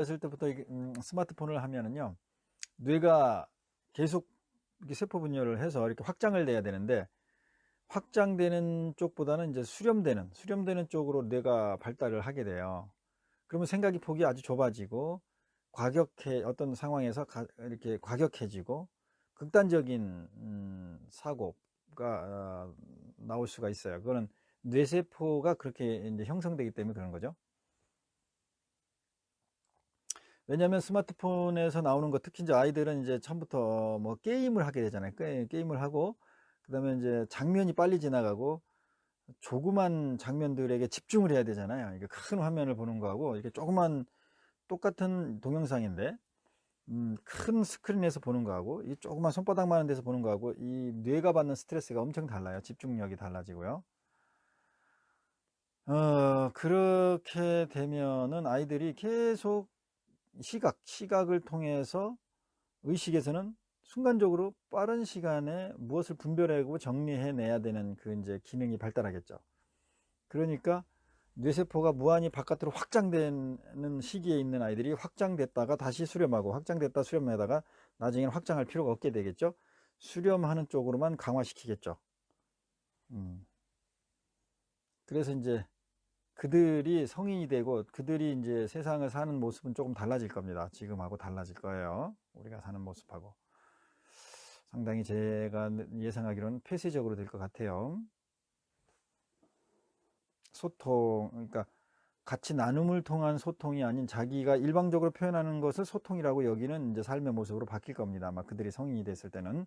했을 때부터 음, 스마트폰을 하면은요 뇌가 계속 이렇게 세포 분열을 해서 이렇게 확장을 돼야 되는데 확장되는 쪽보다는 이제 수렴되는 수렴되는 쪽으로 뇌가 발달을 하게 돼요. 그러면 생각이 폭이 아주 좁아지고 과격해 어떤 상황에서 가- 이렇게 과격해지고 극단적인 음, 사고가 어, 나올 수가 있어요. 그거는 뇌세포가 그렇게 이제 형성되기 때문에 그런 거죠. 왜냐하면 스마트폰에서 나오는 거 특히 이제 아이들은 이제 처음부터 뭐 게임을 하게 되잖아요. 게- 게임을 하고 그다음에 이제 장면이 빨리 지나가고 조그만 장면들에게 집중을 해야 되잖아요. 이게 큰 화면을 보는 거하고 이렇게 조그만 똑같은 동영상인데 음, 큰 스크린에서 보는 거하고 이 조그만 손바닥만한 데서 보는 거하고 이 뇌가 받는 스트레스가 엄청 달라요. 집중력이 달라지고요. 어, 그렇게 되면은 아이들이 계속 시각, 시각을 통해서 의식에서는 순간적으로 빠른 시간에 무엇을 분별하고 정리해내야 되는 그 이제 기능이 발달하겠죠. 그러니까 뇌세포가 무한히 바깥으로 확장되는 시기에 있는 아이들이 확장됐다가 다시 수렴하고 확장됐다 수렴하다가 나중에는 확장할 필요가 없게 되겠죠. 수렴하는 쪽으로만 강화시키겠죠. 음. 그래서 이제 그들이 성인이 되고 그들이 이제 세상을 사는 모습은 조금 달라질 겁니다. 지금하고 달라질 거예요. 우리가 사는 모습하고. 상당히 제가 예상하기로는 폐쇄적으로 될 것 같아요. 소통, 그러니까 같이 나눔을 통한 소통이 아닌 자기가 일방적으로 표현하는 것을 소통이라고 여기는 이제 삶의 모습으로 바뀔 겁니다. 아마 그들이 성인이 됐을 때는.